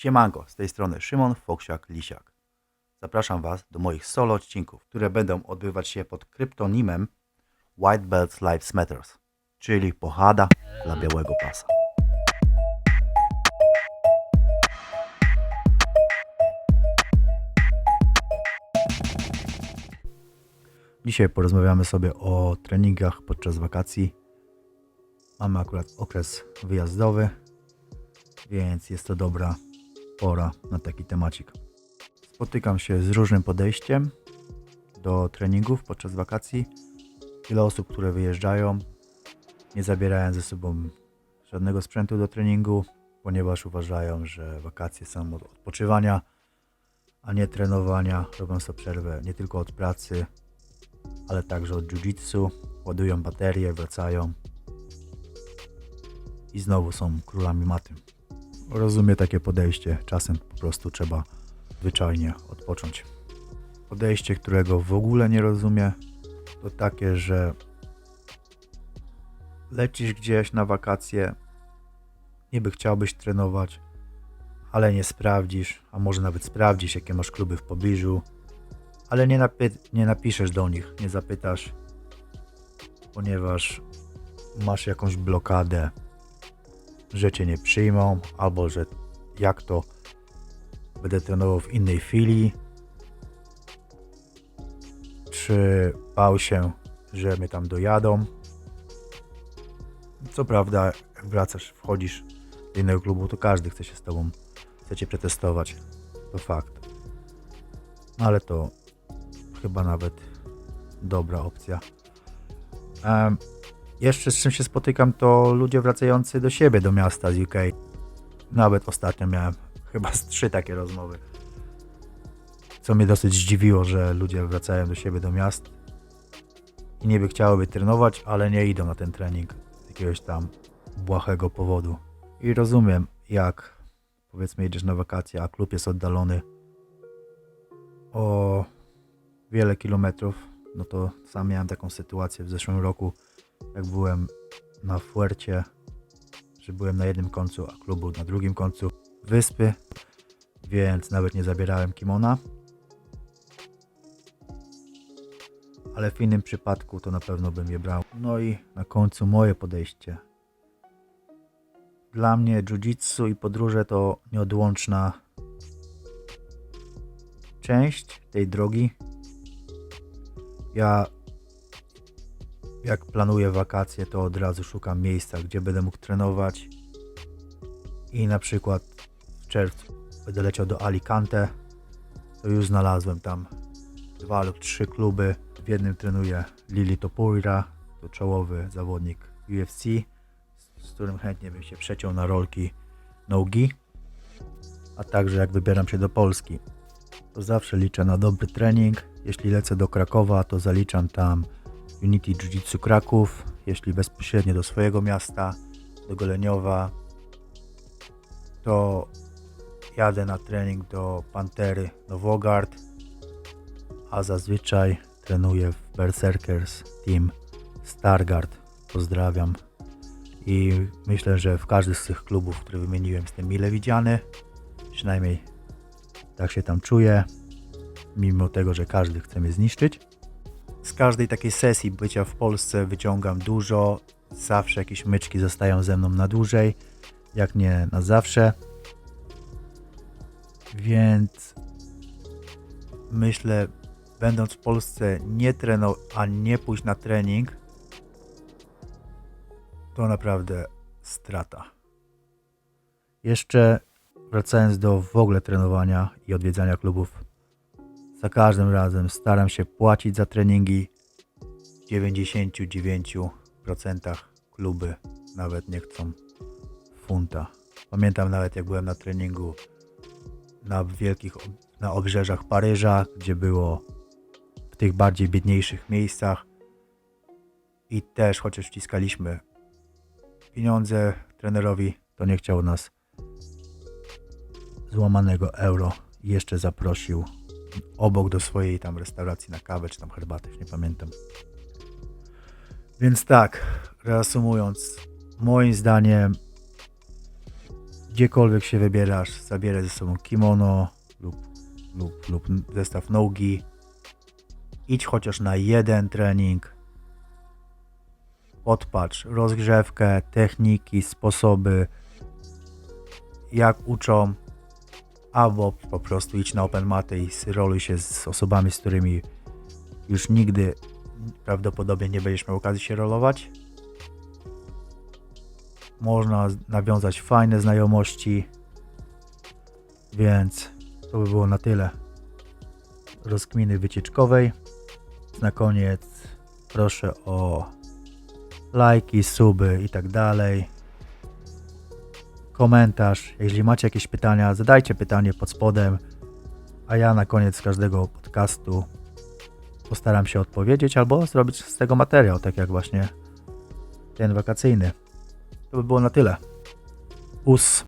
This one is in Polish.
Siemanko, z tej strony Szymon Foksiak-Lisiak. Zapraszam Was do moich solo odcinków, które będą odbywać się pod kryptonimem White Belts Lives Matters, czyli pochada dla białego pasa. Dzisiaj porozmawiamy sobie o treningach podczas wakacji. Mamy akurat okres wyjazdowy, więc jest to dobra pora na taki temacik. Spotykam się z różnym podejściem do treningów podczas wakacji. Wiele osób, które wyjeżdżają, nie zabierają ze sobą żadnego sprzętu do treningu, ponieważ uważają, że wakacje są od odpoczywania, a nie trenowania. Robią sobie przerwę nie tylko od pracy, ale także od jiu-jitsu. Ładują baterie, wracają i znowu są królami maty. Rozumiem takie podejście. Czasem po prostu trzeba zwyczajnie odpocząć. Podejście, którego w ogóle nie rozumiem, to takie, że lecisz gdzieś na wakacje, niby chciałbyś trenować, ale nie sprawdzisz, a może nawet sprawdzisz, jakie masz kluby w pobliżu, ale nie, nie napiszesz do nich, nie zapytasz, ponieważ masz jakąś blokadę, że cię nie przyjmą, albo że jak to będę trenował w innej chwili, czy bał się, że mnie tam dojadą. Co prawda, jak wracasz, wchodzisz do innego klubu, to każdy chce się z tobą, chce cię przetestować. To fakt. Ale to chyba nawet dobra opcja. Em, jeszcze z czym się spotykam, to ludzie wracający do siebie, do miasta z UK. Nawet ostatnio miałem chyba z trzy takie rozmowy. Co mnie dosyć zdziwiło, że ludzie wracają do siebie, do miast i niby chciałyby trenować, ale nie idą na ten trening z jakiegoś tam błahego powodu. I rozumiem, jak powiedzmy jedziesz na wakacje, a klub jest oddalony o wiele kilometrów, no to sam miałem taką sytuację w zeszłym roku, jak byłem na Fuercie, że byłem na jednym końcu, a klubu na drugim końcu wyspy, więc nawet nie zabierałem kimona. Ale w innym przypadku to na pewno bym je brał. No i na końcu moje podejście. Dla mnie jiu-jitsu i podróże to nieodłączna część tej drogi. Ja jak planuję wakacje, to od razu szukam miejsca, gdzie będę mógł trenować. I na przykład w czerwcu będę leciał do Alicante. To już znalazłem tam dwa lub trzy kluby. W jednym trenuje Lili Topuria, to czołowy zawodnik UFC, z- którym chętnie bym się przeciął na rolki nogi. A także jak wybieram się do Polski, to zawsze liczę na dobry trening. Jeśli lecę do Krakowa, to zaliczam tam Unity Jiu-Jitsu Kraków. Jeśli bezpośrednio do swojego miasta, do Goleniowa, to jadę na trening do Pantery Nowogard, a zazwyczaj trenuję w Berserkers Team Stargard. Pozdrawiam. I myślę, że w każdy z tych klubów, które wymieniłem, jestem mile widziany. Przynajmniej tak się tam czuję, mimo tego, że każdy chce mnie zniszczyć. Z każdej takiej sesji bycia w Polsce wyciągam dużo. Zawsze jakieś myczki zostają ze mną na dłużej, jak nie na zawsze. Więc myślę, będąc w Polsce, nie trenował, a nie pójść na trening, to naprawdę strata. Jeszcze wracając do w ogóle trenowania i odwiedzania klubów, za każdym razem staram się płacić za treningi. W 99% kluby nawet nie chcą funta. Pamiętam nawet jak byłem na treningu na wielkich, na obrzeżach Paryża, gdzie było w tych bardziej biedniejszych miejscach i też chociaż wciskaliśmy pieniądze trenerowi, to nie chciał nas złamanego euro jeszcze zaprosił obok do swojej tam restauracji na kawę czy tam herbatę, już nie pamiętam. Więc tak, reasumując, moim zdaniem gdziekolwiek się wybierasz, zabieraj ze sobą kimono lub, lub, lub zestaw nogi. Idź chociaż na jeden trening. Podpatrz rozgrzewkę, techniki, sposoby, jak uczą, albo po prostu idź na open maty i roluj się z osobami, z którymi już nigdy prawdopodobnie nie będziesz miał okazji się rolować. Można nawiązać fajne znajomości, więc to by było na tyle rozkminy wycieczkowej. Na koniec proszę o lajki, suby i tak dalej. Komentarz. Jeśli macie jakieś pytania, zadajcie pytanie pod spodem, a ja na koniec każdego podcastu postaram się odpowiedzieć albo zrobić z tego materiał, tak jak właśnie ten wakacyjny. To by było na tyle. Us.